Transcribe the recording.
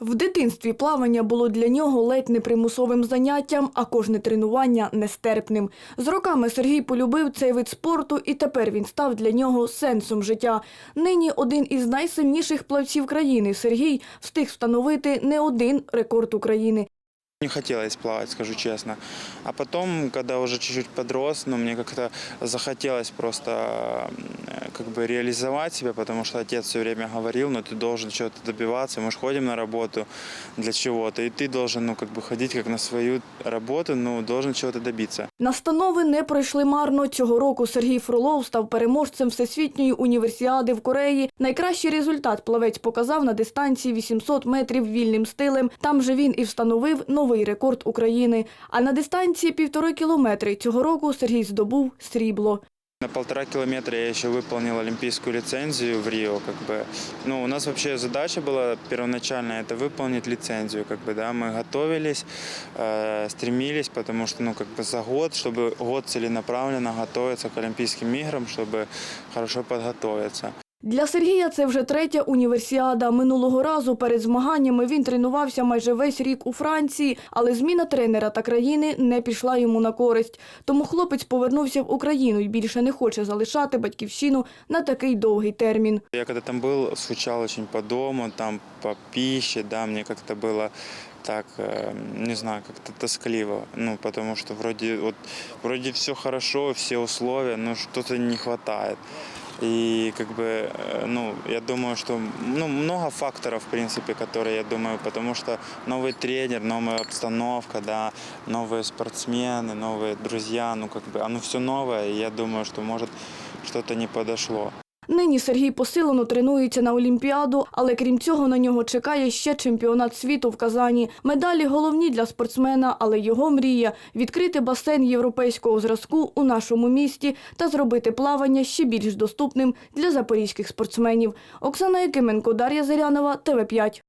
В дитинстві плавання було для нього ледь не примусовим заняттям, а кожне тренування нестерпним. З роками Сергій полюбив цей вид спорту, і тепер він став для нього сенсом життя. Нині один із найсильніших плавців країни. Сергій встиг встановити не один рекорд України. Не хотелось плавать, скажу честно. А потом, когда уже чуть-чуть подрос, ну, мне как-то захотелось просто э, как бы реализовать себя, потому что отец все время говорил, ну, ты должен чего-то добиваться, мы же ходим на работу для чего-то, и ты должен, ну, как бы ходить как на свою работу, ну, должен чего-то добиться. Настанови не пройшли марно. Цього року Сергій Фролов став переможцем Всесвітньої універсіади в Кореї. Найкращий результат плавець показав на дистанції 800 метрів вільним стилем. Там же він і встановив новий рекорд України. А на дистанції півтори кілометри цього року Сергій здобув срібло. На полтора километра я еще выполнил олимпийскую лицензию в Рио, как бы. Ну, у нас вообще задача была первоначальная это выполнить лицензию, как бы, да, мы готовились, э, стремились, потому что, ну, как бы за год, чтобы год целенаправленно готовиться к Олимпийским играм, чтобы хорошо подготовиться. Для Сергія це вже третя універсіада. Минулого разу перед змаганнями він тренувався майже весь рік у Франції, але зміна тренера та країни не пішла йому на користь. Тому хлопець повернувся в Україну і більше не хоче залишати батьківщину на такий довгий термін. Я когда там был, скучал очень по дому, там по пище, да, мне как-то было так, э, не знаю, как-то тоскливо, ну, потому что вроде, вот, вроде все хорошо, все условия, но что-то не хватает. И как бы, э, ну, я думаю, что ну, много факторов, в принципе, которые, я думаю, потому что новый тренер, новая обстановка, да, новые спортсмены, новые друзья, ну, как бы, оно все новое, и я думаю, что, может, что-то не подошло. Нині Сергій посилено тренується на Олімпіаду, але крім цього на нього чекає ще чемпіонат світу в Казані. Медалі головні для спортсмена, але його мрія відкрити басейн європейського зразку у нашому місті та зробити плавання ще більш доступним для запорізьких спортсменів. Оксана Якименко, Дар'я Зарянова, ТВ 5